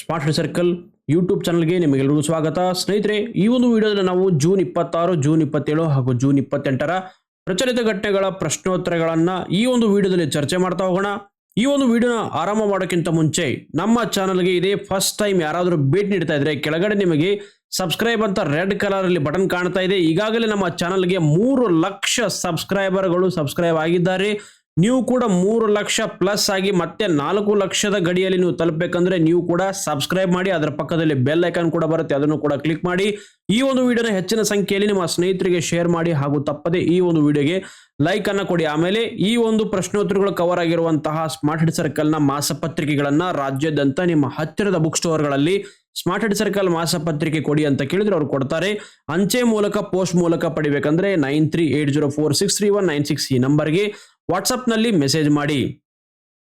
Smart circle YouTube ಚಾನಲ್ಗೆ ನಿಮಗೆಲ್ಲರಿಗೂ ಸ್ವಾಗತ. ಸ್ನೇಹಿತರೆ, ಈ ಒಂದು ವಿಡಿಯೋದಲ್ಲಿ ನಾವು ಜೂನ್ ಇಪ್ಪತ್ತಾರು ಜೂನ್ ಇಪ್ಪತ್ತೇಳು ಹಾಗೂ ಜೂನ್ ಇಪ್ಪತ್ತೆಂಟರ ಪ್ರಚಲಿತ ಘಟನೆಗಳ ಪ್ರಶ್ನೋತ್ತರಗಳನ್ನು ಈ ಒಂದು ವಿಡಿಯೋದಲ್ಲಿ ಚರ್ಚೆ ಮಾಡ್ತಾ ಹೋಗೋಣ. ಈ ಒಂದು ವಿಡಿಯೋನ ಆರಂಭ ಮಾಡೋಕ್ಕಿಂತ ಮುಂಚೆ ನಮ್ಮ ಚಾನಲ್ಗೆ ಇದೇ ಫಸ್ಟ್ ಟೈಮ್ ಯಾರಾದರೂ ಭೇಟಿ ನೀಡ್ತಾ ಇದ್ರೆ ಕೆಳಗಡೆ ನಿಮಗೆ ಸಬ್ಸ್ಕ್ರೈಬ್ ಅಂತ ರೆಡ್ ಕಲರಲ್ಲಿ ಬಟನ್ ಕಾಣ್ತಾ ಇದೆ. ಈಗಾಗಲೇ ನಮ್ಮ ಚಾನಲ್ಗೆ ಮೂರು ಲಕ್ಷ ಸಬ್ಸ್ಕ್ರೈಬರ್ಗಳು ಸಬ್ಸ್ಕ್ರೈಬ್ ಆಗಿದ್ದಾರೆ. ನೀವು ಕೂಡ ಮೂರು ಲಕ್ಷ ಪ್ಲಸ್ ಆಗಿ ಮತ್ತೆ ನಾಲ್ಕು ಲಕ್ಷದ ಗಡಿಯಲ್ಲಿ ನೀವು ತಲುಪಬೇಕಂದ್ರೆ ನೀವು ಕೂಡ ಸಬ್ಸ್ಕ್ರೈಬ್ ಮಾಡಿ, ಅದರ ಪಕ್ಕದಲ್ಲಿ ಬೆಲ್ ಐಕಾನ್ ಕೂಡ ಬರುತ್ತೆ, ಅದನ್ನು ಕೂಡ ಕ್ಲಿಕ್ ಮಾಡಿ. ಈ ಒಂದು ವಿಡಿಯೋನ ಹೆಚ್ಚಿನ ಸಂಖ್ಯೆಯಲ್ಲಿ ನಿಮ್ಮ ಸ್ನೇಹಿತರಿಗೆ ಶೇರ್ ಮಾಡಿ ಹಾಗೂ ತಪ್ಪದೆ ಈ ಒಂದು ವಿಡಿಯೋಗೆ ಲೈಕ್ ಅನ್ನ ಕೊಡಿ. ಆಮೇಲೆ ಈ ಒಂದು ಪ್ರಶ್ನೋತ್ತರಗಳು ಕವರ್ ಆಗಿರುವಂತಹ ಸ್ಮಾರ್ಟ್ ಹೆಡ್ ಸರ್ಕಲ್ನ ಮಾಸಪತ್ರಿಕೆಗಳನ್ನ ರಾಜ್ಯಾದ್ಯಂತ ನಿಮ್ಮ ಹತ್ತಿರದ ಬುಕ್ ಸ್ಟೋರ್ಗಳಲ್ಲಿ ಸ್ಮಾರ್ಟ್ ಹೆಡ್ ಸರ್ಕಲ್ ಮಾಸಪತ್ರಿಕೆ ಕೊಡಿ ಅಂತ ಕೇಳಿದ್ರೆ ಅವ್ರು ಕೊಡ್ತಾರೆ. ಅಂಚೆ ಮೂಲಕ ಪೋಸ್ಟ್ ಮೂಲಕ ಪಡಿಬೇಕಂದ್ರೆ ನೈನ್ ಈ ನಂಬರ್ಗೆ ವಾಟ್ಸಪ್ನಲ್ಲಿ ಮೆಸೇಜ್ ಮಾಡಿ.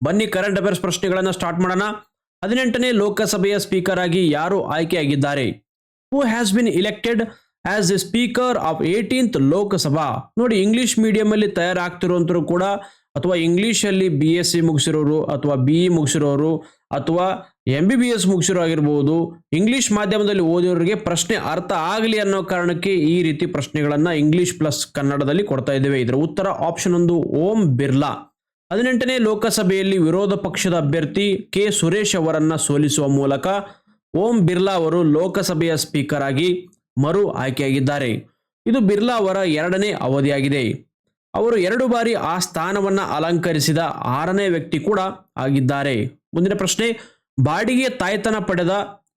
ಬನ್ನಿ ಕರೆಂಟ್ ಅಫೇರ್ಸ್ ಪ್ರಶ್ನೆಗಳನ್ನು ಸ್ಟಾರ್ಟ್ ಮಾಡೋಣ. ಹದಿನೆಂಟನೇ ಲೋಕಸಭೆಯ ಸ್ಪೀಕರ್ ಆಗಿ ಯಾರು ಆಯ್ಕೆಯಾಗಿದ್ದಾರೆ? Who has been elected as a speaker of eighteenth Lok Sabha? ನೋಡಿ ಇಂಗ್ಲಿಷ್ ಮೀಡಿಯಂ ಅಲ್ಲಿ ತಯಾರಾಗ್ತಿರುವಂತರು ಕೂಡ ಅಥವಾ ಇಂಗ್ಲಿಷ್ ಅಲ್ಲಿ ಬಿ ಎಸ್ ಸಿ ಮುಗಿಸಿರೋರು ಅಥವಾ ಬಿ ಇ ಮುಗಿಸಿರೋರು ಅಥವಾ ಎಂ ಬಿ ಬಿ ಎಸ್ ಮುಗಿಸಿರೋ ಆಗಿರ್ಬೋದು ಇಂಗ್ಲೀಷ್ ಮಾಧ್ಯಮದಲ್ಲಿ ಓದಿರೋರಿಗೆ ಪ್ರಶ್ನೆ ಅರ್ಥ ಆಗಲಿ ಅನ್ನೋ ಕಾರಣಕ್ಕೆ ಈ ರೀತಿ ಪ್ರಶ್ನೆಗಳನ್ನು ಇಂಗ್ಲೀಷ್ ಪ್ಲಸ್ ಕನ್ನಡದಲ್ಲಿ ಕೊಡ್ತಾ ಇದ್ದೇವೆ. ಇದರ ಉತ್ತರ ಆಪ್ಷನ್ ಒಂದು ಓಂ ಬಿರ್ಲಾ. ಹದಿನೆಂಟನೇ ಲೋಕಸಭೆಯಲ್ಲಿ ವಿರೋಧ ಪಕ್ಷದ ಅಭ್ಯರ್ಥಿ ಕೆ ಸುರೇಶ್ ಅವರನ್ನು ಸೋಲಿಸುವ ಮೂಲಕ ಓಂ ಬಿರ್ಲಾ ಅವರು ಲೋಕಸಭೆಯ ಸ್ಪೀಕರ್ ಆಗಿ ಮರು ಆಯ್ಕೆಯಾಗಿದ್ದಾರೆ. ಇದು ಬಿರ್ಲಾ ಅವರ ಎರಡನೇ ಅವಧಿಯಾಗಿದೆ. ಅವರು ಎರಡು ಬಾರಿ ಆ ಸ್ಥಾನವನ್ನ ಅಲಂಕರಿಸಿದ ಆರನೇ ವ್ಯಕ್ತಿ ಕೂಡ ಆಗಿದ್ದಾರೆ. ಮುಂದಿನ ಪ್ರಶ್ನೆ, ಬಾಡಿಗೆ ತಾಯ್ತನ ಪಡೆದ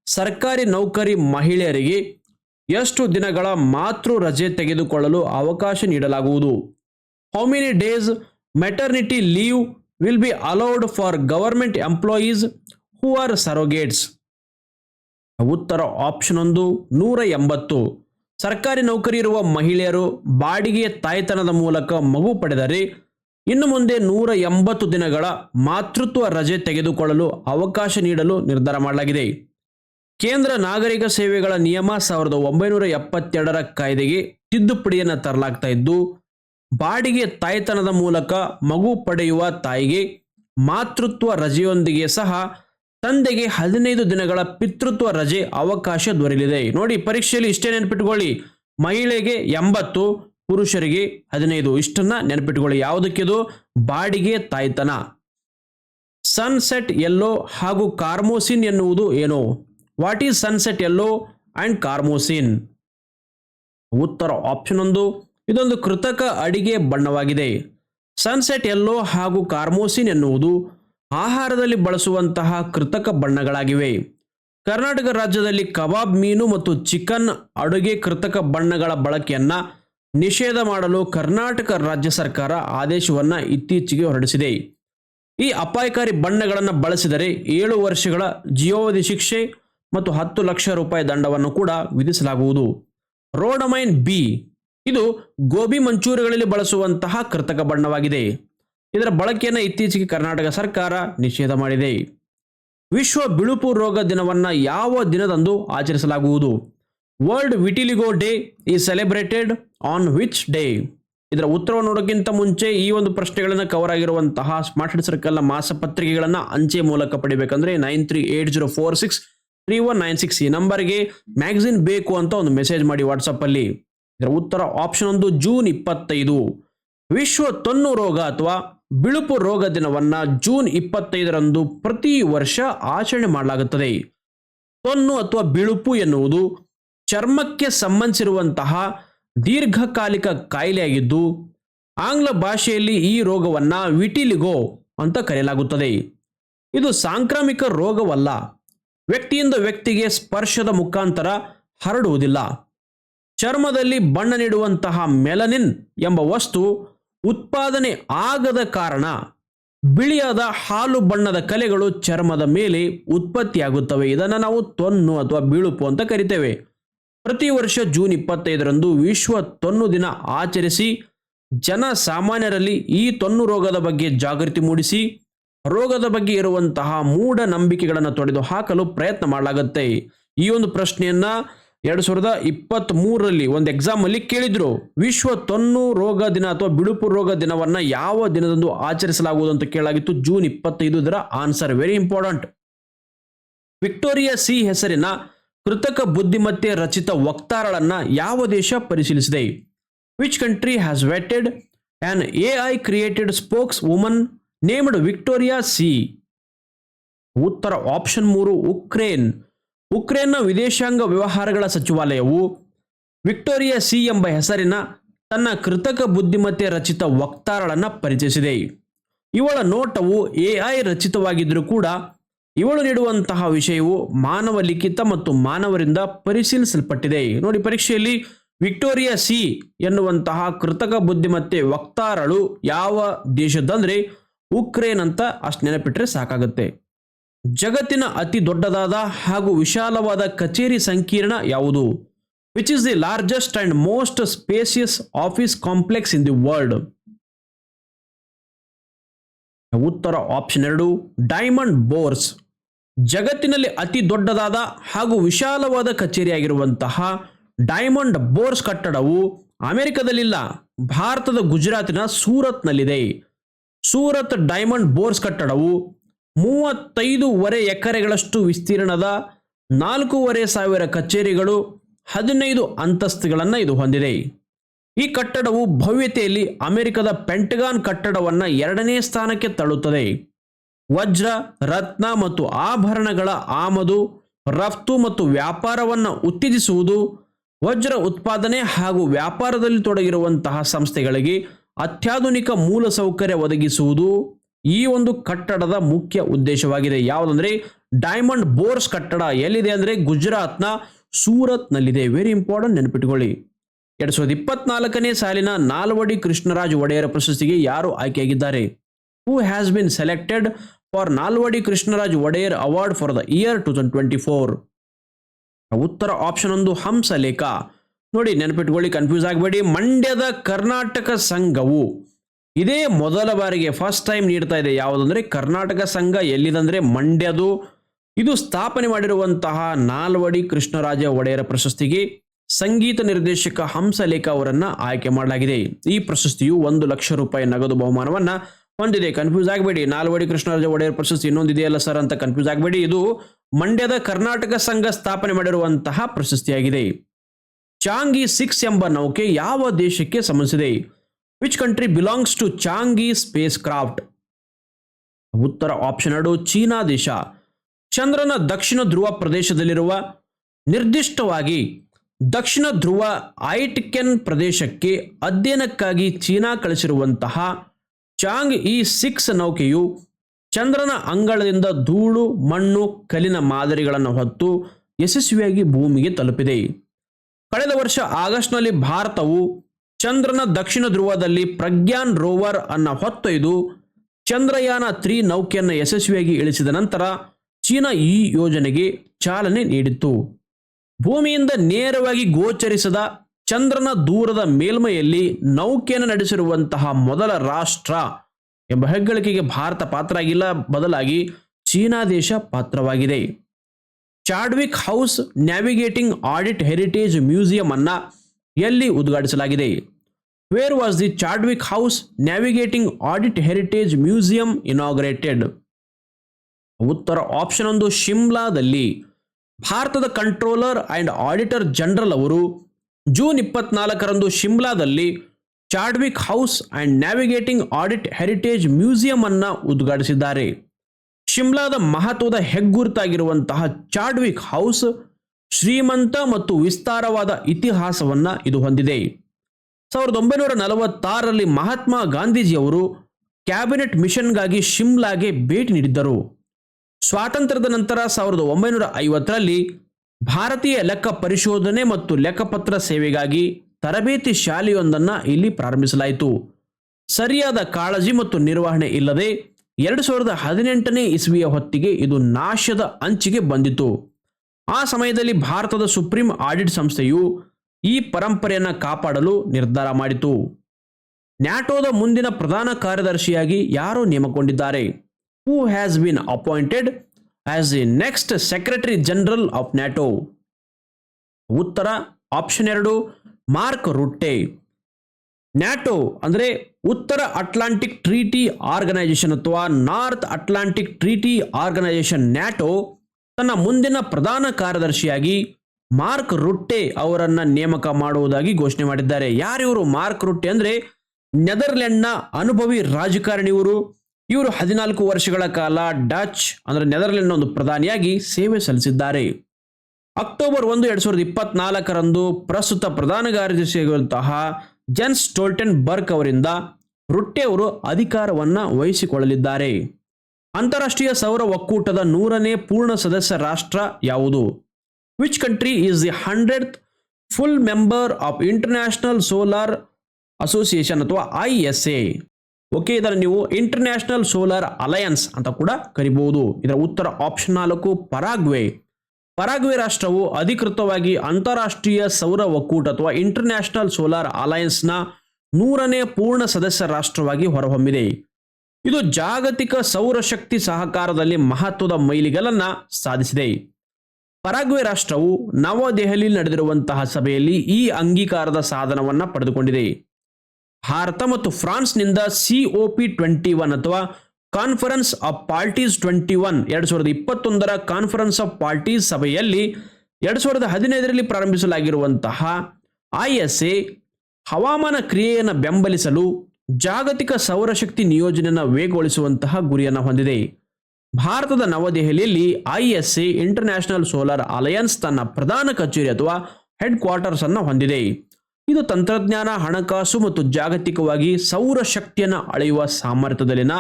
ಸರ್ಕಾರಿ ನೌಕರಿ ಮಹಿಳೆಯರಿಗೆ ಎಷ್ಟು ದಿನಗಳ ಮಾತೃ ರಜೆ ತೆಗೆದುಕೊಳ್ಳಲು ಅವಕಾಶ ನೀಡಲಾಗುವುದು? How many days maternity leave will be allowed for government employees who are surrogates ಉತ್ತರ ಆಪ್ಷನ್ ಒಂದು, ನೂರ ಎಂಬತ್ತು. ಸರ್ಕಾರಿ ನೌಕರಿ ಇರುವ ಮಹಿಳೆಯರು ಬಾಡಿಗೆ ತಾಯ್ತನದ ಮೂಲಕ ಮಗು ಪಡೆದರೆ ಇನ್ನು ಮುಂದೆ ನೂರ ಎಂಬತ್ತು ದಿನಗಳ ಮಾತೃತ್ವ ರಜೆ ತೆಗೆದುಕೊಳ್ಳಲು ಅವಕಾಶ ನೀಡಲು ನಿರ್ಧಾರ ಮಾಡಲಾಗಿದೆ. ಕೇಂದ್ರ ನಾಗರಿಕ ಸೇವೆಗಳ ನಿಯಮ ಸಾವಿರದ ಒಂಬೈನೂರ ಎಪ್ಪತ್ತೆರಡರ ಕಾಯ್ದೆಗೆ ತಿದ್ದುಪಡಿಯನ್ನು ತರಲಾಗ್ತಾ ಇದ್ದು, ಬಾಡಿಗೆ ತಾಯ್ತನದ ಮೂಲಕ ಮಗು ಪಡೆಯುವ ತಾಯಿಗೆ ಮಾತೃತ್ವ ರಜೆಯೊಂದಿಗೆ ಸಹ ತಂದೆಗೆ ಹದಿನೈದು ದಿನಗಳ ಪಿತೃತ್ವ ರಜೆ ಅವಕಾಶ ದೊರೆಯಲಿದೆ. ನೋಡಿ, ಪರೀಕ್ಷೆಯಲ್ಲಿ ಇಷ್ಟೇ ನೆನಪಿಟ್ಕೊಳ್ಳಿ. ಮಹಿಳೆಗೆ ಎಂಬತ್ತು, ಪುರುಷರಿಗೆ ಹದಿನೈದು. ಇಷ್ಟನ್ನ ನೆನಪಿಟ್ಕೊಳ್ಳಿ. ಯಾವುದಕ್ಕಿದು ಬಾಡಿಗೆ ತಾಯ್ತನ. ಸನ್ಸೆಟ್ ಎಲ್ಲೋ ಹಾಗೂ ಕಾರ್ಮೋಸಿನ್ ಎನ್ನುವುದು ಏನು? What is sunset yellow and carmoisine? ಉತ್ತರ ಆಪ್ಷನ್ ಒಂದು. ಇದೊಂದು ಕೃತಕ ಅಡಿಗೆ ಬಣ್ಣವಾಗಿದೆ. ಸನ್ಸೆಟ್ ಎಲ್ಲೋ ಹಾಗೂ ಕಾರ್ಮೋಸಿನ್ ಎನ್ನುವುದು ಆಹಾರದಲ್ಲಿ ಬಳಸುವಂತಹ ಕೃತಕ ಬಣ್ಣಗಳಾಗಿವೆ. ಕರ್ನಾಟಕ ರಾಜ್ಯದಲ್ಲಿ ಕಬಾಬ್, ಮೀನು ಮತ್ತು ಚಿಕನ್ ಅಡುಗೆ ಕೃತಕ ಬಣ್ಣಗಳ ಬಳಕೆಯನ್ನು ನಿಷೇಧ ಮಾಡಲು ಕರ್ನಾಟಕ ರಾಜ್ಯ ಸರ್ಕಾರ ಆದೇಶವನ್ನ ಇತ್ತೀಚೆಗೆ ಹೊರಡಿಸಿದೆ. ಈ ಅಪಾಯಕಾರಿ ಬಣ್ಣಗಳನ್ನು ಬಳಸಿದರೆ ಏಳು ವರ್ಷಗಳ ಜೀವಾವಧಿ ಶಿಕ್ಷೆ ಮತ್ತು ಹತ್ತು ಲಕ್ಷ ರೂಪಾಯಿ ದಂಡವನ್ನು ಕೂಡ ವಿಧಿಸಲಾಗುವುದು. ರೋಡಮೈನ್ ಬಿ, ಇದು ಗೋಬಿ ಮಂಚೂರಿಗಳಲ್ಲಿ ಬಳಸುವಂತಹ ಕೃತಕ ಬಣ್ಣವಾಗಿದೆ. ಇದರ ಬಳಕೆಯನ್ನು ಇತ್ತೀಚೆಗೆ ಕರ್ನಾಟಕ ಸರ್ಕಾರ ನಿಷೇಧ ಮಾಡಿದೆ. ವಿಶ್ವ ಬಿಳುಪು ರೋಗ ದಿನವನ್ನು ಯಾವ ದಿನದಂದು ಆಚರಿಸಲಾಗುವುದು? World vitiligo day is celebrated on which day ಇದರ ಉತ್ತರವನ್ನು ನೋಡೋಕ್ಕಿಂತ ಮುಂಚೆ ಈ ಒಂದು ಪ್ರಶ್ನೆಗಳನ್ನು ಕವರ್ ಆಗಿರುವಂತಹ ಸ್ಮಾರ್ಟ್ ಸರ್ಕಲ್ನ ಮಾಸಪತ್ರಿಕೆಗಳನ್ನು ಅಂಚೆ ಮೂಲಕ ಪಡಿಬೇಕಂದ್ರೆ nine three eight zero four six three one nine six ಈ ನಂಬರ್ಗೆ ಮ್ಯಾಗಝಿನ್ ಬೇಕು ಅಂತ ಒಂದು ಮೆಸೇಜ್ ಮಾಡಿ ವಾಟ್ಸಪ್ಪಲ್ಲಿ ಇದರ ಉತ್ತರ ಆಪ್ಷನ್ ಒಂದು ಜೂನ್ ಇಪ್ಪತ್ತೈದು. ವಿಶ್ವ ತೊನ್ನು ರೋಗ ಅಥವಾ ಬಿಳುಪು ರೋಗ ದಿನವನ್ನ ಜೂನ್ ಇಪ್ಪತ್ತೈದರಂದು ಪ್ರತಿ ವರ್ಷ ಆಚರಣೆ ಮಾಡಲಾಗುತ್ತದೆ. ತೊನ್ನು ಅಥವಾ ಬಿಳುಪು ಎನ್ನುವುದು ಚರ್ಮಕ್ಕೆ ಸಂಬಂಧಿಸಿರುವಂತಹ ದೀರ್ಘಕಾಲಿಕ ಕಾಯಿಲೆಯಾಗಿದ್ದು, ಆಂಗ್ಲ ಭಾಷೆಯಲ್ಲಿ ಈ ರೋಗವನ್ನ ವಿಟಿಲಿಗೋ ಅಂತ ಕರೆಯಲಾಗುತ್ತದೆ. ಇದು ಸಾಂಕ್ರಾಮಿಕ ರೋಗವಲ್ಲ. ವ್ಯಕ್ತಿಯಿಂದ ವ್ಯಕ್ತಿಗೆ ಸ್ಪರ್ಶದ ಮುಖಾಂತರ ಹರಡುವುದಿಲ್ಲ. ಚರ್ಮದಲ್ಲಿ ಬಣ್ಣ ನೀಡುವಂತಹ ಮೆಲನಿನ್ ಎಂಬ ವಸ್ತು ಉತ್ಪಾದನೆ ಆಗದ ಕಾರಣ ಬಿಳಿಯಾದ ಹಾಲು ಬಣ್ಣದ ಕಲೆಗಳು ಚರ್ಮದ ಮೇಲೆ ಉತ್ಪತ್ತಿಯಾಗುತ್ತವೆ. ಇದನ್ನು ನಾವು ತೊನ್ನು ಅಥವಾ ಬೀಳುಪು ಅಂತ ಕರಿತೇವೆ. ಪ್ರತಿ ವರ್ಷ ಜೂನ್ ಇಪ್ಪತ್ತೈದರಂದು ವಿಶ್ವ ತೊನ್ನು ದಿನ ಆಚರಿಸಿ ಜನ ಸಾಮಾನ್ಯರಲ್ಲಿ ಈ ತೊನ್ನು ರೋಗದ ಬಗ್ಗೆ ಜಾಗೃತಿ ಮೂಡಿಸಿ ರೋಗದ ಬಗ್ಗೆ ಇರುವಂತಹ ಮೂಢ ನಂಬಿಕೆಗಳನ್ನು ತೊಡೆದು ಹಾಕಲು ಪ್ರಯತ್ನ ಮಾಡಲಾಗುತ್ತೆ. ಈ ಒಂದು ಪ್ರಶ್ನೆಯನ್ನ ಎರಡ್ ಸಾವಿರದ ಇಪ್ಪತ್ತ್ ಮೂರರಲ್ಲಿ ಒಂದು ಎಕ್ಸಾಮ್ ಅಲ್ಲಿ ಕೇಳಿದ್ರು, ವಿಶ್ವ ತೊನ್ನು ರೋಗ ದಿನ ಅಥವಾ ಬಿಳುಪು ರೋಗ ದಿನವನ್ನ ಯಾವ ದಿನದಂದು ಆಚರಿಸಲಾಗುವುದು ಅಂತ ಕೇಳಲಾಗಿತ್ತು. ಜೂನ್ ಇಪ್ಪತ್ತೈದು ಇದರ answer very important Victoria C ಹೆಸರಿನ ಕೃತಕ ಬುದ್ಧಿಮತ್ತೆ ರಚಿತ ವಕ್ತಾರಳನ್ನ ಯಾವ ದೇಶ ಪರಿಶೀಲಿಸಿದೆ? Which country has vetted an A I created spokeswoman named Victoria C? ಉತ್ತರ ಆಪ್ಷನ್ ಮೂರು ಉಕ್ರೇನ್ ಉಕ್ರೇನ್ನ ವಿದೇಶಾಂಗ ವ್ಯವಹಾರಗಳ ಸಚಿವಾಲಯವು ವಿಕ್ಟೋರಿಯಾ ಸಿ ಎಂಬ ಹೆಸರಿನ ತನ್ನ ಕೃತಕ ಬುದ್ಧಿಮತ್ತೆ ರಚಿತ ವಕ್ತಾರಳನ್ನು ಪರಿಚಯಿಸಿದೆ. ಇವಳ ನೋಟವು ಎಐ ರಚಿತವಾಗಿದ್ದರೂ ಕೂಡ ಇವಳು ನೀಡುವಂತಹ ವಿಷಯವು ಮಾನವ ಲಿಖಿತ ಮತ್ತು ಮಾನವರಿಂದ ಪರಿಶೀಲಿಸಲ್ಪಟ್ಟಿದೆ. ನೋಡಿ ಪರೀಕ್ಷೆಯಲ್ಲಿ ವಿಕ್ಟೋರಿಯಾ ಸಿ ಎನ್ನುವಂತಹ ಕೃತಕ ಬುದ್ಧಿಮತ್ತೆ ವಕ್ತಾರಳು ಯಾವ ದೇಶದಂದ್ರೆ ಉಕ್ರೇನ್ ಅಂತ ಅಷ್ಟು ನೆನಪಿಟ್ರೆ ಸಾಕಾಗುತ್ತೆ. ಜಗತ್ತಿನ ಅತಿ ದೊಡ್ಡದಾದ ಹಾಗೂ ವಿಶಾಲವಾದ ಕಚೇರಿ ಸಂಕೀರ್ಣ ಯಾವುದು? Which is the largest and most spacious office complex in the world ಉತ್ತರ ಆಪ್ಷನ್ ಎರಡು ಡೈಮಂಡ್ ಬೋರ್ಸ್ ಜಗತ್ತಿನಲ್ಲಿ ಅತಿ ದೊಡ್ಡದಾದ ಹಾಗೂ ವಿಶಾಲವಾದ ಕಚೇರಿಯಾಗಿರುವಂತಹ ಡೈಮಂಡ್ ಬೋರ್ಸ್ ಕಟ್ಟಡವು ಅಮೆರಿಕದಲ್ಲಿಲ್ಲ, ಭಾರತದ ಗುಜರಾತಿನ ಸೂರತ್ನಲ್ಲಿದೆ. ಸೂರತ್ ಡೈಮಂಡ್ ಬೋರ್ಸ್ ಕಟ್ಟಡವು ಮೂವತ್ತೈದೂವರೆ ಎಕರೆಗಳಷ್ಟು ವಿಸ್ತೀರ್ಣದ ನಾಲ್ಕೂವರೆ ಸಾವಿರ ಕಚೇರಿಗಳು ಹದಿನೈದು ಅಂತಸ್ತುಗಳನ್ನು ಇದು ಹೊಂದಿದೆ. ಈ ಕಟ್ಟಡವು ಭವ್ಯತೆಯಲ್ಲಿ ಅಮೆರಿಕದ ಪೆಂಟಗಾನ್ ಕಟ್ಟಡವನ್ನ ಎರಡನೇ ಸ್ಥಾನಕ್ಕೆ ತಳ್ಳುತ್ತದೆ. ವಜ್ರ, ರತ್ನ ಮತ್ತು ಆಭರಣಗಳ ಆಮದು, ರಫ್ತು ಮತ್ತು ವ್ಯಾಪಾರವನ್ನು ಉತ್ತೇಜಿಸುವುದು, ವಜ್ರ ಉತ್ಪಾದನೆ ಹಾಗೂ ವ್ಯಾಪಾರದಲ್ಲಿ ತೊಡಗಿರುವಂತಹ ಸಂಸ್ಥೆಗಳಿಗೆ ಅತ್ಯಾಧುನಿಕ ಮೂಲಸೌಕರ್ಯ ಒದಗಿಸುವುದು ಈ ಒಂದು ಕಟ್ಟಡದ ಮುಖ್ಯ ಉದ್ದೇಶವಾಗಿದೆ. ಯಾವುದಂದ್ರೆ ಡೈಮಂಡ್ ಬೋರ್ಸ್ ಕಟ್ಟಡ ಎಲ್ಲಿದೆ ಅಂದ್ರೆ ಗುಜರಾತ್ನ ಸೂರತ್ನಲ್ಲಿದೆ. Very important ನೆನಪಿಟ್ಕೊಳ್ಳಿ. ಎರಡ್ ಸಾವಿರದ ಇಪ್ಪತ್ನಾಲ್ಕನೇ ಸಾಲಿನ ನಾಲ್ವಡಿ ಕೃಷ್ಣರಾಜ್ ಒಡೆಯರ ಪ್ರಶಸ್ತಿಗೆ ಯಾರು ಆಯ್ಕೆಯಾಗಿದ್ದಾರೆ? Who has been selected for Nalwadi Krishnaraj Wodeyar award for the year two thousand twenty four ಉತ್ತರ ಆಪ್ಷನ್ ಒಂದು, ಹಂಸಲೇಖ. ನೋಡಿ ನೆನಪಿಟ್ಕೊಳ್ಳಿ ಕನ್ಫ್ಯೂಸ್ ಆಗಬೇಡಿ. ಮಂಡ್ಯದ ಕರ್ನಾಟಕ ಸಂಘವು ಇದೇ ಮೊದಲ ಬಾರಿಗೆ ಫಸ್ಟ್ ಟೈಮ್ ನೀಡ್ತಾ ಇದೆ ಯಾವುದಂದ್ರೆ ಕರ್ನಾಟಕ ಸಂಘ ಎಲ್ಲಿದಂದ್ರೆ ಮಂಡ್ಯದು. ಇದು ಸ್ಥಾಪನೆ ಮಾಡಿರುವಂತಹ ನಾಲ್ವಡಿ ಕೃಷ್ಣರಾಜ ಒಡೆಯರ ಪ್ರಶಸ್ತಿಗೆ ಸಂಗೀತ ನಿರ್ದೇಶಕ ಹಂಸಲೇಖ ಅವರನ್ನ ಆಯ್ಕೆ ಮಾಡಲಾಗಿದೆ. ಈ ಪ್ರಶಸ್ತಿಯು ಒಂದು ಲಕ್ಷ ರೂಪಾಯಿ ನಗದು ಬಹುಮಾನವನ್ನ ಹೊಂದಿದೆ. ಕನ್ಫ್ಯೂಸ್ ಆಗಬೇಡಿ. ನಾಲ್ವಡಿ ಕೃಷ್ಣರಾಜ ಒಡೆಯರ್ ಪ್ರಶಸ್ತಿ ಇನ್ನೊಂದಿದೆಯಲ್ಲ ಸರ್ ಅಂತ ಕನ್ಫ್ಯೂಸ್ ಆಗಬೇಡಿ. ಇದು ಮಂಡ್ಯದ ಕರ್ನಾಟಕ ಸಂಘ ಸ್ಥಾಪನೆ ಮಾಡಿರುವಂತಹ ಪ್ರಶಸ್ತಿಯಾಗಿದೆ. ಚಾಂಗಿ ಸಿಕ್ಸ್ ಎಂಬ ನೌಕೆ ಯಾವ ದೇಶಕ್ಕೆ ಸಂಬಂಧಿಸಿದೆ? Which country belongs to Chang'e spacecraft ಉತ್ತರ ಆಪ್ಷನ್ ಎರಡು, ಚೀನಾ ದೇಶ. ಚಂದ್ರನ ದಕ್ಷಿಣ ಧ್ರುವ ಪ್ರದೇಶದಲ್ಲಿರುವ, ನಿರ್ದಿಷ್ಟವಾಗಿ ದಕ್ಷಿಣ ಧ್ರುವ ಐಟಿಕೆನ್ ಪ್ರದೇಶಕ್ಕೆ ಅಧ್ಯಯನಕ್ಕಾಗಿ ಚೀನಾ ಕಳಿಸಿರುವಂತಹ ಚಾಂಗ್ ಇ ಸಿಕ್ಸ್ ನೌಕೆಯು ಚಂದ್ರನ ಅಂಗಳದಿಂದ ಧೂಳು, ಮಣ್ಣು, ಕಲ್ಲಿನ ಮಾದರಿಗಳನ್ನು ಹೊತ್ತು ಯಶಸ್ವಿಯಾಗಿ ಭೂಮಿಗೆ ತಲುಪಿದೆ. ಕಳೆದ ವರ್ಷ ಆಗಸ್ಟ್ನಲ್ಲಿ ಭಾರತವು ಚಂದ್ರನ ದಕ್ಷಿಣ ಧ್ರುವದಲ್ಲಿ ಪ್ರಜ್ಞಾನ್ ರೋವರ್ ಅನ್ನ ಹೊತ್ತೊಯ್ದು ಚಂದ್ರಯಾನ ತ್ರೀ ನೌಕೆಯನ್ನು ಯಶಸ್ವಿಯಾಗಿ ಇಳಿಸಿದ ನಂತರ ಚೀನಾ ಈ ಯೋಜನೆಗೆ ಚಾಲನೆ ನೀಡಿತ್ತು. ಭೂಮಿಯಿಂದ ನೇರವಾಗಿ ಗೋಚರಿಸದ ಚಂದ್ರನ ದೂರದ ಮೇಲ್ಮೈಯಲ್ಲಿ ನೌಕೆಯನ್ನು ನಡೆಸಿರುವಂತಹ ಮೊದಲ ರಾಷ್ಟ್ರ ಎಂಬ ಹೆಗ್ಗಳಿಕೆಗೆ ಭಾರತ ಪಾತ್ರ ಆಗಿಲ್ಲ ಬದಲಾಗಿ ಚೀನಾ ದೇಶ ಪಾತ್ರವಾಗಿದೆ. Chadwick House navigating audit heritage museum ಅನ್ನ ಎಲ್ಲಿ ಉದ್ಘಾಟಿಸಲಾಗಿದೆ? Where was the Chadwick House navigating audit heritage museum inaugurated ಉತ್ತರ ಆಪ್ಷನ್ ಒಂದು, ಶಿಮ್ಲಾದಲ್ಲಿ. ಭಾರತದ ಕಂಟ್ರೋಲರ್ ಅಂಡ್ ಆಡಿಟರ್ ಜನರಲ್ ಅವರು ಜೂನ್ ಇಪ್ಪತ್ನಾಲ್ಕರಂದು ಶಿಮ್ಲಾದಲ್ಲಿ Chadwick House and navigating audit heritage museum ಅನ್ನ ಉದ್ಘಾಟಿಸಿದ್ದಾರೆ. ಶಿಮ್ಲಾದ ಮಹತ್ವದ ಹೆಗ್ಗುರುತಾಗಿರುವಂತಹ ಚಾಡ್ವಿಕ್ ಹೌಸ್ ಶ್ರೀಮಂತ ಮತ್ತು ವಿಸ್ತಾರವಾದ ಇತಿಹಾಸವನ್ನ ಇದು ಹೊಂದಿದೆ. ಸಾವಿರದ ಒಂಬೈನೂರ ನಲವತ್ತಾರರಲ್ಲಿ ಮಹಾತ್ಮ ಗಾಂಧೀಜಿಯವರು ಕ್ಯಾಬಿನೆಟ್ ಮಿಷನ್ಗಾಗಿ ಶಿಮ್ಲಾಗೆ ಭೇಟಿ ನೀಡಿದ್ದರು. ಸ್ವಾತಂತ್ರ್ಯದ ನಂತರ ಸಾವಿರದ ಒಂಬೈನೂರ ಐವತ್ತರಲ್ಲಿ ಭಾರತೀಯ ಲೆಕ್ಕ ಪರಿಶೋಧನೆ ಮತ್ತು ಲೆಕ್ಕಪತ್ರ ಸೇವೆಗಾಗಿ ತರಬೇತಿ ಶಾಲೆಯೊಂದನ್ನು ಇಲ್ಲಿ ಪ್ರಾರಂಭಿಸಲಾಯಿತು. ಸರಿಯಾದ ಕಾಳಜಿ ಮತ್ತು ನಿರ್ವಹಣೆ ಇಲ್ಲದೆ ಎರಡು ಸಾವಿರದ ಹದಿನೆಂಟನೇ ಇಸ್ವಿಯ ಹೊತ್ತಿಗೆ ಇದು ನಾಶದ ಅಂಚಿಗೆ ಬಂದಿತು ಆ ಸಮಯದಲ್ಲಿ ಭಾರತದ ಸುಪ್ರೀಂ ಆಡಿಟ್ ಸಂಸ್ಥೆಯು ಈ ಪರಂಪರೆಯನ್ನು ಕಾಪಾಡಲು ನಿರ್ಧಾರ ಮಾಡಿತು. ನ್ಯಾಟೋದ ಮುಂದಿನ ಪ್ರಧಾನ ಕಾರ್ಯದರ್ಶಿಯಾಗಿ ಯಾರು ನೇಮಕೊಂಡಿದ್ದಾರೆ who has been appointed as a next secretary general of NATO ಉತ್ತರ ಆಪ್ಷನ್ ಎರಡು, ಮಾರ್ಕ್ ರುಟ್ಟೆ. ನ್ಯಾಟೋ ಅಂದರೆ ಉತ್ತರ ಅಟ್ಲಾಂಟಿಕ್ ಟ್ರೀಟಿ ಆರ್ಗನೈಸೇಷನ್ ಅಥವಾ north Atlantic treaty organisation NATO ತನ್ನ ಮುಂದಿನ ಪ್ರಧಾನ ಕಾರ್ಯದರ್ಶಿಯಾಗಿ ಮಾರ್ಕ್ ರುಟ್ಟೆ ಅವರನ್ನ ನೇಮಕ ಮಾಡುವುದಾಗಿ ಘೋಷಣೆ ಮಾಡಿದ್ದಾರೆ. ಯಾರಿವರು ಮಾರ್ಕ್ ರುಟ್ಟೆ ಅಂದ್ರೆ ನೆದರ್ಲೆಂಡ್ನ ಅನುಭವಿ ರಾಜಕಾರಣಿ ಇವರು ಇವರು ಹದಿನಾಲ್ಕು ವರ್ಷಗಳ ಕಾಲ ಡಚ್ ಅಂದ್ರೆ ನೆದರ್ಲೆಂಡ್ನ ಒಂದು ಪ್ರಧಾನಿಯಾಗಿ ಸೇವೆ ಸಲ್ಲಿಸಿದ್ದಾರೆ. ಅಕ್ಟೋಬರ್ ಒಂದು, ಎರಡ್ ಸಾವಿರದ ಇಪ್ಪತ್ನಾಲ್ಕರಂದು ಪ್ರಸ್ತುತ ಪ್ರಧಾನ ಕಾರ್ಯದರ್ಶಿಯಾಗಿರುವಂತಹ ಜೆನ್ಸ್ ಟೋಲ್ಟೆನ್ ಬರ್ಗ್ ಅವರಿಂದ ರುಟ್ಟೆ ಅವರು ಅಧಿಕಾರವನ್ನ ವಹಿಸಿಕೊಳ್ಳಲಿದ್ದಾರೆ. ಅಂತಾರಾಷ್ಟ್ರೀಯ ಸೌರ ಒಕ್ಕೂಟದ ನೂರನೇ ಪೂರ್ಣ ಸದಸ್ಯ ರಾಷ್ಟ್ರ ಯಾವುದು? Which country is the hundred full member of international solar association ಅಥವಾ ಐ ಎಸ್ ಎ ಓಕೆ ಇದರ ನೀವು ಇಂಟರ್ನ್ಯಾಷನಲ್ ಸೋಲಾರ್ ಅಲಯನ್ಸ್ ಅಂತ ಕೂಡ ಕರಿಬಹುದು ಇದರ ಉತ್ತರ ಆಪ್ಷನ್ ನಾಲ್ಕು, ಪರಾಗ್ವೆ. ಪರಾಗ್ವೆ ರಾಷ್ಟ್ರವು ಅಧಿಕೃತವಾಗಿ ಅಂತಾರಾಷ್ಟ್ರೀಯ ಸೌರ ಒಕ್ಕೂಟ ಅಥವಾ ಇಂಟರ್ನ್ಯಾಷನಲ್ ಸೋಲಾರ್ ಅಲಯನ್ಸ್ನ ನೂರನೇ ಪೂರ್ಣ ಸದಸ್ಯ ರಾಷ್ಟ್ರವಾಗಿ ಹೊರಹೊಮ್ಮಿದೆ. ಇದು ಜಾಗತಿಕ ಸೌರಶಕ್ತಿ ಸಹಕಾರದಲ್ಲಿ ಮಹತ್ವದ ಮೈಲಿಗಲನ್ನ ಸಾಧಿಸಿದೆ. ಪರಾಗ್ವೆ ರಾಷ್ಟ್ರವು ನವದೆಹಲಿ ನಡೆದಿರುವಂತಹ ಸಭೆಯಲ್ಲಿ ಈ ಅಂಗೀಕಾರದ ಸಾಧನವನ್ನ ಪಡೆದುಕೊಂಡಿದೆ. ಭಾರತ ಮತ್ತು ಫ್ರಾನ್ಸ್ನಿಂದ ಸಿಒಪಿ ಟ್ವೆಂಟಿ ಒನ್ ಅಥವಾ conference of parties twenty one ಎರಡು ಸಾವಿರದ ಇಪ್ಪತ್ತೊಂದರ ಕಾನ್ಫರೆನ್ಸ್ ಆಫ್ ಪಾರ್ಟೀಸ್ ಸಭೆಯಲ್ಲಿ ಎರಡು ಸಾವಿರದ ಹದಿನೈದರಲ್ಲಿ ಪ್ರಾರಂಭಿಸಲಾಗಿರುವಂತಹ ಐಎಸ್ಎ ಹವಾಮಾನ ಕ್ರಿಯೆಯನ್ನು ಬೆಂಬಲಿಸಲು ಜಾಗತಿಕ ಸೌರಶಕ್ತಿ ನಿಯೋಜನೆಯನ್ನು ವೇಗಗೊಳಿಸುವಂತಹ ಗುರಿಯನ್ನು ಹೊಂದಿದೆ. ಭಾರತದ ನವದೆಹಲಿಯಲ್ಲಿ I S A international solar alliance ತನ್ನ ಪ್ರಧಾನ ಕಚೇರಿ ಅಥವಾ ಹೆಡ್ ಕ್ವಾರ್ಟರ್ಸ್ ಅನ್ನು ಹೊಂದಿದೆ. ಇದು ತಂತ್ರಜ್ಞಾನ, ಹಣಕಾಸು ಮತ್ತು ಜಾಗತಿಕವಾಗಿ ಸೌರಶಕ್ತಿಯನ್ನು ಅಳೆಯುವ ಸಾಮರ್ಥ್ಯದಲ್ಲಿನ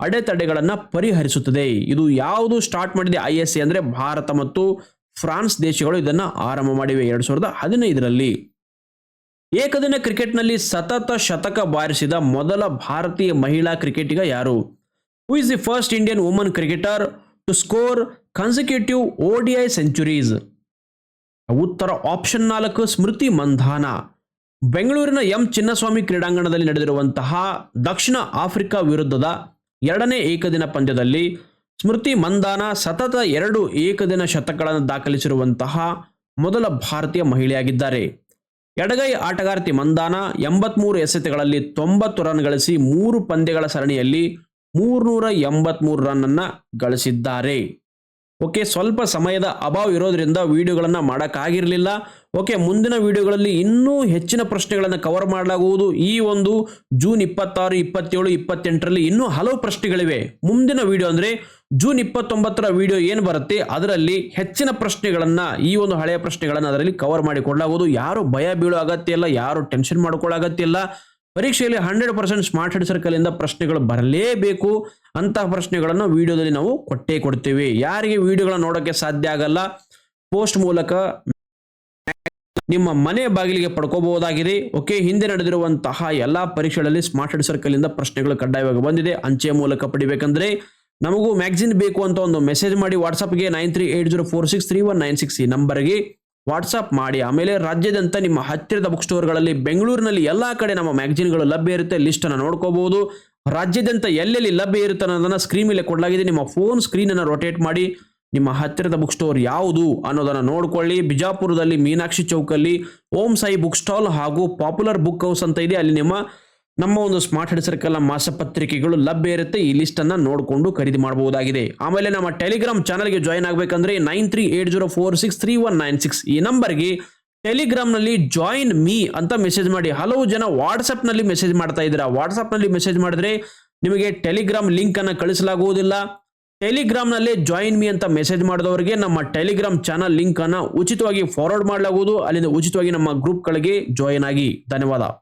ಅಡೆತಡೆಗಳನ್ನು ಪರಿಹರಿಸುತ್ತದೆ. ಇದು ಯಾವುದು ಸ್ಟಾರ್ಟ್ ಮಾಡಿದೆ ಐ ಎಸ್ ಎ ಅಂದರೆ ಭಾರತ ಮತ್ತು ಫ್ರಾನ್ಸ್ ದೇಶಗಳು ಇದನ್ನು ಆರಂಭ ಮಾಡಿವೆ ಎರಡು ಸಾವಿರದ ಹದಿನೈದರಲ್ಲಿ. ಏಕದಿನ ಕ್ರಿಕೆಟ್ನಲ್ಲಿ ಸತತ ಶತಕ ಬಾರಿಸಿದ ಮೊದಲ ಭಾರತೀಯ ಮಹಿಳಾ ಕ್ರಿಕೆಟಿಗ ಯಾರು? Who is the first Indian woman cricketer to score consecutive ODI centuries ಉತ್ತರ ಆಪ್ಷನ್ ನಾಲ್ಕು, ಸ್ಮೃತಿ ಮಂಧಾನ. ಬೆಂಗಳೂರಿನ ಎಂ ಚಿನ್ನಸ್ವಾಮಿ ಕ್ರೀಡಾಂಗಣದಲ್ಲಿ ನಡೆದಿರುವಂತಹ ದಕ್ಷಿಣ ಆಫ್ರಿಕಾ ವಿರುದ್ಧದ ಎರಡನೇ ಏಕದಿನ ಪಂದ್ಯದಲ್ಲಿ ಸ್ಮೃತಿ ಮಂದಾನ ಸತತ ಎರಡು ಏಕದಿನ ಶತಕಗಳನ್ನು ದಾಖಲಿಸಿರುವಂತಹ ಮೊದಲ ಭಾರತೀಯ ಮಹಿಳೆಯಾಗಿದ್ದಾರೆ. ಎಡಗೈ ಆಟಗಾರ್ತಿ ಮಂದಾನ ಎಂಬತ್ಮೂರು ಎಸೆತಗಳಲ್ಲಿ ತೊಂಬತ್ತು ರನ್ ಗಳಿಸಿ ಮೂರು ಪಂದ್ಯಗಳ ಸರಣಿಯಲ್ಲಿ ಮೂರ್ನೂರ ಎಂಬತ್ಮೂರು ರನ್ ಅನ್ನ ಗಳಿಸಿದ್ದಾರೆ. ಓಕೆ, ಸ್ವಲ್ಪ ಸಮಯದ ಅಭಾವ ಇರೋದ್ರಿಂದ ವಿಡಿಯೋಗಳನ್ನು ಮಾಡೋಕ್ಕಾಗಿರಲಿಲ್ಲ. ಓಕೆ, ಮುಂದಿನ ವಿಡಿಯೋಗಳಲ್ಲಿ ಇನ್ನೂ ಹೆಚ್ಚಿನ ಪ್ರಶ್ನೆಗಳನ್ನು ಕವರ್ ಮಾಡಲಾಗುವುದು. ಈ ಒಂದು ಜೂನ್ ಇಪ್ಪತ್ತಾರು, ಇಪ್ಪತ್ತೇಳು, ಇಪ್ಪತ್ತೆಂಟರಲ್ಲಿ ಇನ್ನೂ ಹಲವು ಪ್ರಶ್ನೆಗಳಿವೆ. ಮುಂದಿನ ವಿಡಿಯೋ ಅಂದರೆ ಜೂನ್ ಇಪ್ಪತ್ತೊಂಬತ್ತರ ವಿಡಿಯೋ ಏನು ಬರುತ್ತೆ, ಅದರಲ್ಲಿ ಹೆಚ್ಚಿನ ಪ್ರಶ್ನೆಗಳನ್ನು, ಈ ಒಂದು ಹಳೆಯ ಪ್ರಶ್ನೆಗಳನ್ನು ಅದರಲ್ಲಿ ಕವರ್ ಮಾಡಿಕೊಳ್ಳಲಾಗುವುದು. ಯಾರು ಭಯ ಬೀಳೋ ಅಗತ್ಯ ಇಲ್ಲ, ಯಾರು ಟೆನ್ಷನ್ ಮಾಡ್ಕೊಳ್ಳೋ ಅಗತ್ಯ ಇಲ್ಲ. ಪರೀಕ್ಷೆಯಲ್ಲಿ hundred percent smart head circle ಇಂದ ಪ್ರಶ್ನೆಗಳು ಬರಲೇಬೇಕು ಅಂತಹ ಪ್ರಶ್ನೆಗಳನ್ನು ವಿಡಿಯೋದಲ್ಲಿ ನಾವು ಕೊಟ್ಟೇ ಕೊಡ್ತೇವೆ. ಯಾರಿಗೆ ವಿಡಿಯೋಗಳನ್ನ ನೋಡೋಕ್ಕೆ ಸಾಧ್ಯ ಆಗಲ್ಲ, ಪೋಸ್ಟ್ ಮೂಲಕ ನಿಮ್ಮ ಮನೆ ಬಾಗಿಲಿಗೆ ಪಡ್ಕೋಬಹುದಾಗಿದೆ. ಓಕೆ, ಹಿಂದೆ ನಡೆದಿರುವಂತಹ ಎಲ್ಲಾ ಪರೀಕ್ಷೆಗಳಲ್ಲಿ ಸ್ಮಾರ್ಟ್ ಹೆಡ್ ಸರ್ಕಲ್ ಇಂದ ಪ್ರಶ್ನೆಗಳು ಕಡ್ಡಾಯವಾಗಿ ಬಂದಿದೆ. ಅಂಚೆ ಮೂಲಕ ಪಡಿಬೇಕಂದ್ರೆ ನಮಗೂ ಮ್ಯಾಗ್ಝಿನ್ ಬೇಕು ಅಂತ ಒಂದು ಮೆಸೇಜ್ ಮಾಡಿ ವಾಟ್ಸಪ್ಗೆ nine three eight zero four six three one nine six ಈ ನಂಬರ್ಗೆ ವಾಟ್ಸಪ್ ಮಾಡಿ, ಆಮೇಲೆ ರಾಜ್ಯದಂತ ನಿಮ್ಮ ಹತ್ತಿರದ ಬುಕ್ ಸ್ಟೋರ್ಗಳಲ್ಲಿ ಬೆಂಗಳೂರಿನಲ್ಲಿ ಎಲ್ಲ ಕಡೆ ನಮ್ಮ ಮ್ಯಾಗಜಿನ್ಗಳು ಲಭ್ಯ ಇರುತ್ತೆ ಲಿಸ್ಟ್ ಅನ್ನು ನೋಡ್ಕೋಬಹುದು ರಾಜ್ಯದಂತ ಎಲ್ಲೆಲ್ಲಿ ಲಭ್ಯ ಇರುತ್ತೆ ಅನ್ನೋದನ್ನ ಸ್ಕ್ರೀನ್ ಮೇಲೆ ಕೊಡಲಾಗಿದೆ. ನಿಮ್ಮ ಫೋನ್ ಸ್ಕ್ರೀನ್ ಅನ್ನು ರೊಟೇಟ್ ಮಾಡಿ, ನಿಮ್ಮ ಹತ್ತಿರದ ಬುಕ್ ಸ್ಟೋರ್ ಯಾವುದು ಅನ್ನೋದನ್ನ ನೋಡ್ಕೊಳ್ಳಿ. ಬಿಜಾಪುರದಲ್ಲಿ ಮೀನಾಕ್ಷಿ ಚೌಕಲ್ಲಿ ಓಂ ಸಾಯಿ ಬುಕ್ ಸ್ಟಾಲ್ ಹಾಗೂ ಪಾಪ್ಯುಲರ್ ಬುಕ್ ಹೌಸ್ ಅಂತ ಇದೆ. ಅಲ್ಲಿ ನಿಮ್ಮ ನಮ್ಮ ಒಂದು ಸ್ಮಾರ್ಟ್ ಹೆಡ್ ಸರ್ಕಲ್ನ ಮಾಸಪತ್ರಿಕೆಗಳು ಲಭ್ಯ ಇರುತ್ತೆ. ಈ ಲಿಸ್ಟ್ ಅನ್ನ ನೋಡಿಕೊಂಡು ಖರೀದಿ ಮಾಡಬಹುದಾಗಿದೆ. ಆಮೇಲೆ ನಮ್ಮ ಟೆಲಿಗ್ರಾಮ್ ಚಾನಲ್ಗೆ ಜಾಯ್ನ್ ಆಗಬೇಕಂದ್ರೆ nine three eight zero four six three one nine six ಈ ನಂಬರ್ಗೆ ಟೆಲಿಗ್ರಾಮ್ನಲ್ಲಿ ಜಾಯಿನ್ ಮೀ ಅಂತ ಮೆಸೇಜ್ ಮಾಡಿ. ಹಲವು ಜನ ವಾಟ್ಸಪ್ನಲ್ಲಿ ಮೆಸೇಜ್ ಮಾಡ್ತಾ ಇದ್ದೀರಾ? ವಾಟ್ಸಪ್ನಲ್ಲಿ ಮೆಸೇಜ್ ಮಾಡಿದ್ರೆ ನಿಮಗೆ ಟೆಲಿಗ್ರಾಮ್ ಲಿಂಕ್ ಅನ್ನು ಕಳಿಸಲಾಗುವುದಿಲ್ಲ. ಟೆಲಿಗ್ರಾಮ್ನಲ್ಲಿ ಜಾಯಿನ್ ಮೀ ಅಂತ ಮೆಸೇಜ್ ಮಾಡಿದವರಿಗೆ ನಮ್ಮ ಟೆಲಿಗ್ರಾಮ್ ಚಾನಲ್ ಲಿಂಕ್ ಅನ್ನು ಉಚಿತವಾಗಿ ಫಾರ್ವರ್ಡ್ ಮಾಡಲಾಗುವುದು. ಅಲ್ಲಿಂದ ಉಚಿತವಾಗಿ ನಮ್ಮ ಗ್ರೂಪ್ಗಳಿಗೆ ಜಾಯಿನ್ ಆಗಿ. ಧನ್ಯವಾದ.